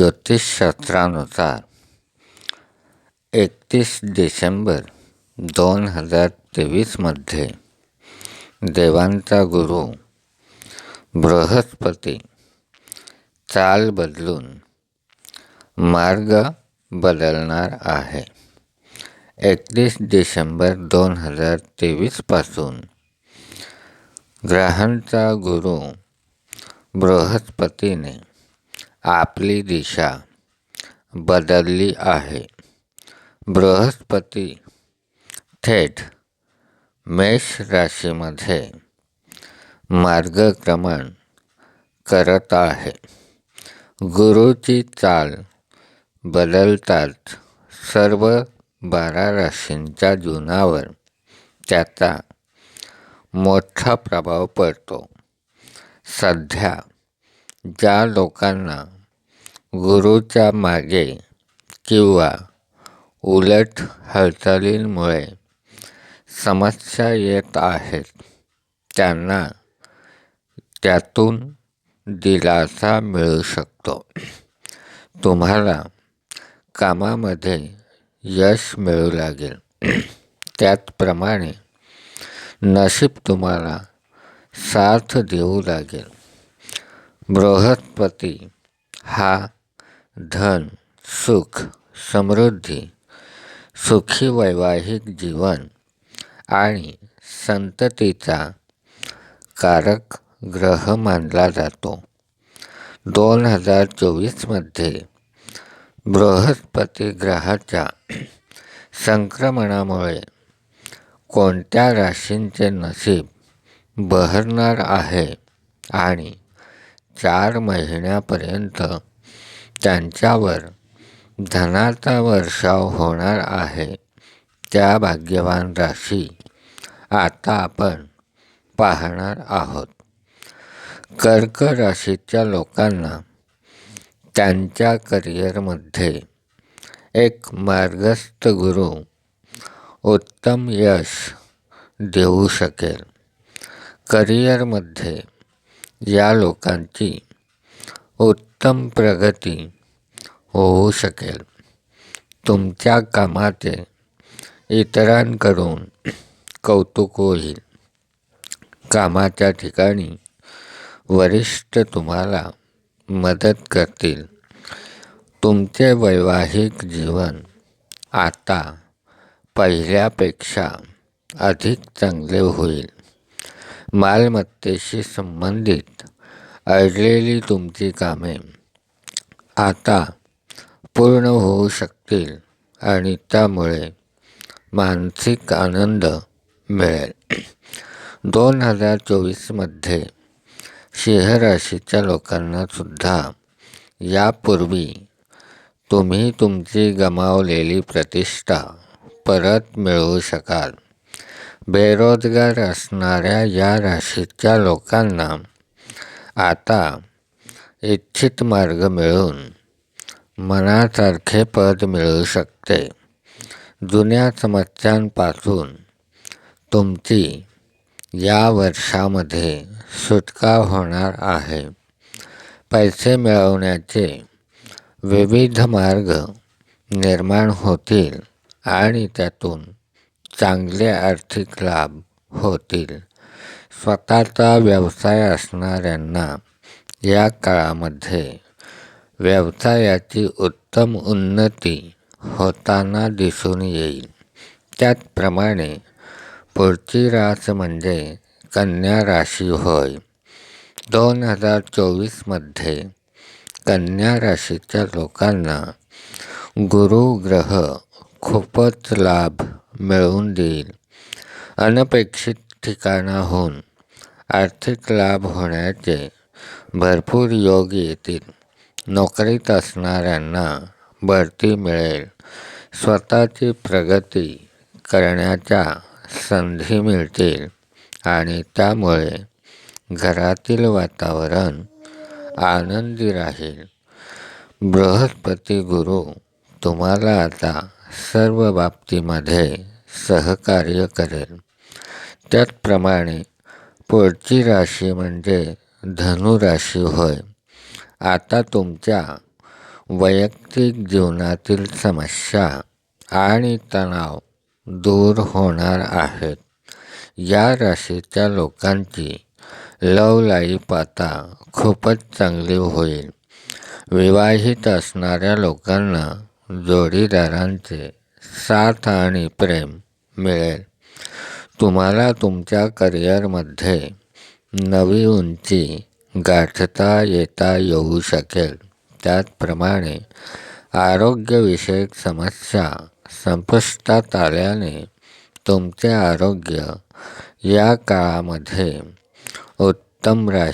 ज्योतिषशास्त्रानुसार एकतीस डिसेंबर दोन हज़ार तेवीसमध्ये देवांचा गुरु बृहस्पती चाल बदलून मार्ग बदलणार आहे. एकतीस डिसेंबर दोन हज़ार तेवीसपासून ग्रहांचा गुरु बृहस्पतीने आपली दिशा बदलली आहे. बृहस्पती थेट मेष राशीमध्ये मार्गक्रमण करत आहे. गुरुची चाल बदलतात सर्व बारा राशींच्या जीवनावर. त्याचा मोठा प्रभाव पडतो. सध्या ज्या लोकांना गुरुच्या मागे किंवा उलट हालचालींमुळे समस्या येत आहेत त्यांना त्यातून दिलासा मिळू शकतो. तुम्हाला कामामध्ये यश मिळू लागेल. त्याचप्रमाणे नशीब तुम्हाला साथ देऊ लागेल. बृहस्पती हा धन सुख समृद्धी सुखी वैवाहिक जीवन आणि संततीचा कारक ग्रह मानला जातो. दोन हजार चोवीसमध्ये बृहस्पती ग्रहाच्या संक्रमणामुळे कोणत्या राशींचे नशीब बहरणार आहे आणि चार महिन्यापर्यंत त्यांच्यावर धनाचा वर्षाव होणार आहे. त्या भाग्यवान राशी आता आपण पाहणार आहोत. कर्क राशीच्या लोकांना त्यांच्या करिअरमध्ये एक मार्गस्थ गुरु उत्तम यश देऊ शकेल. करिअरमध्ये या लोकांची उत्तम प्रगती होऊ शकेल. तुमच्या कामाचे इतरांकडून कौतुक होईल. कामाच्या ठिकाणी वरिष्ठ तुम्हाला मदत करतील. तुमचे वैवाहिक जीवन आता पहिल्यापेक्षा अधिक चांगले होईल. मालमत्तेशी संबंधित अडलेली तुमची कामे आता पूर्ण होऊ शकतील आणि त्यामुळे मानसिक आनंद मिळेल. दोन हजार चोवीसमध्ये सिंहराशीच्या राशीच्या यापूर्वी तुम्ही तुमची गमावलेली प्रतिष्ठा परत मिळवू शकाल. बेरोजगार असणाऱ्या या राशीच्या लोकांना आता इच्छित मार्ग मिळून मनासारखे पद मिळू शकते. जुन्या समस्यांपासून तुमची या वर्षामध्ये सुटका होणार आहे. पैसे मिळवण्याचे विविध मार्ग निर्माण होतील आणि त्यातून चांगले आर्थिक लाभ होतील. स्वतःचा व्यवसाय असणाऱ्यांना या काळामध्ये व्यवसायाची उत्तम उन्नती होताना दिसून येईल. त्याचप्रमाणे पुढची रास म्हणजे कन्या राशी होय. दोन हजार चोवीसमध्ये कन्या राशीच्या लोकांना गुरुग्रह खूपच लाभ मिळवून देईल. अनपेक्षित ठिकाणाहून आर्थिक लाभ होण्याचे भरपूर योग येतील. नोकरीत असणाऱ्यांना बढती मिळेल. स्वतःची प्रगती करण्याच्या संधी मिळतील आणि त्यामुळे घरातील वातावरण आनंदी राहील. बृहस्पती गुरु तुम्हाला आता सर्व बाबतीमध्ये सहकार्य करेल. त्याचप्रमाणे पुढची राशी म्हणजे धनुराशी होय. आता तुमच्या वैयक्तिक जीवनातील समस्या आणि तणाव दूर होणार आहेत. या राशीच्या लोकांची लव लाईफ आता खूपच चांगली होईल. विवाहित असणाऱ्या लोकांना जोडीदारांचे साथ आणि प्रेम मिळेल. तुम्हाला तुमच्या करिअरमध्ये नवी उंची गाठता येता येऊ शकेल. त्याचप्रमाणे आरोग्यविषयक समस्या संपुष्टात आल्याने तुमचे आरोग्य या काळामध्ये उत्तम राहील.